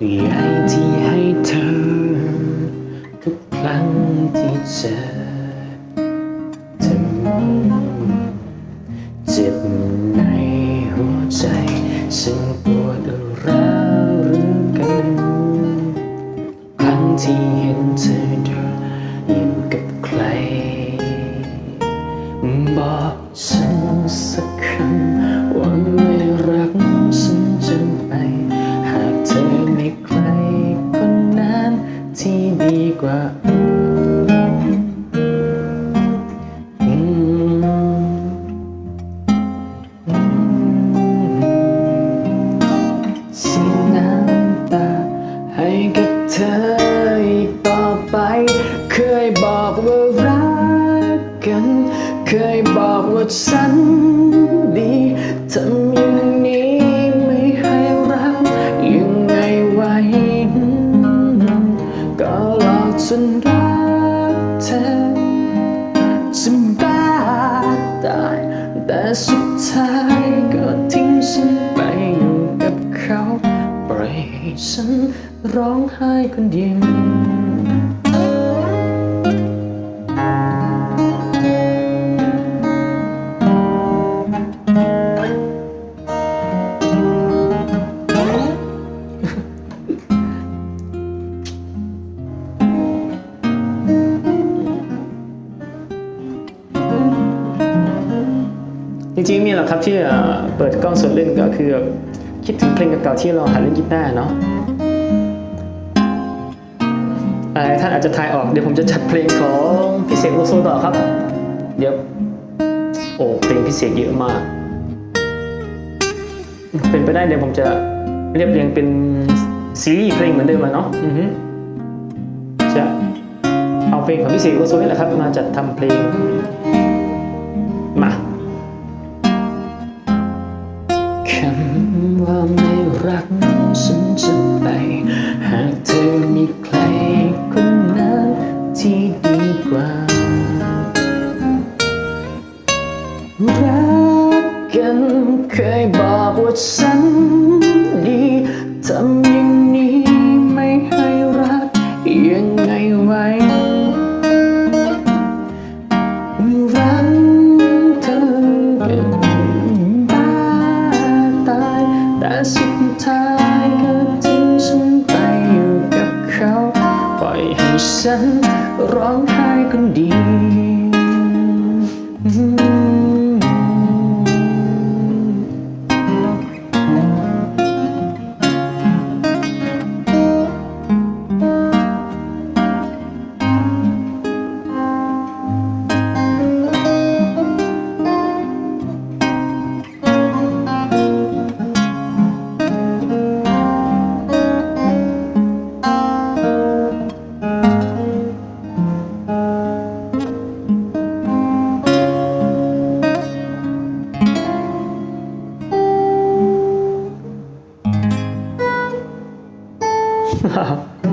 ใยที่ให้เธอ ทุกครั้งที่เจอเธอเจ็บไหน กว่าอืมอืมเสีน้ำตาให้กับเธออีกต่อไปเคยบอกว่ารักกัน เคยบอกว่าฉันดีทำ สุดท้ายก็ทิ้งฉันไปอยู่กับเขาปล่อยให้ฉันร้องไห้คนเดียว ริงๆมีแหละครับที่เอ่อเปิดกล้องสดเล่นก็คือคิดถึงเพลงเก่าๆที่เราหัดเล่นกีตาร์เนาะหลายท่านอาจจะทายออกเดี๋ยวผมจะจัดเพลงของพี่เสกโลโซต่อครับ เดี๋ยวโอ้เพลงพี่เสกเยอะมาก เป็นไปได้เดี๋ยวผมจะเรียบเรียงเป็นซีรีส์เพลงเหมือนเดิมอะเนาะอือฮึจะเอาเพลงของพี่เสกโลโซนี่แหละครับ มาจัดทำเพลง รักฉันจะไป หากเธอมีใครคนนั้นที่ดีกว่า รักกันเคยบอกว่าฉันดีทำอย่างนี้ไม่ให้รักยังไงไว้รักเธอเป็นบ้าตายแต่สุด ท้ายก็ทิ้งฉันไปอยู่กับเขา ปล่อยให้ฉันร้องไห้คนเดียว 哈 哈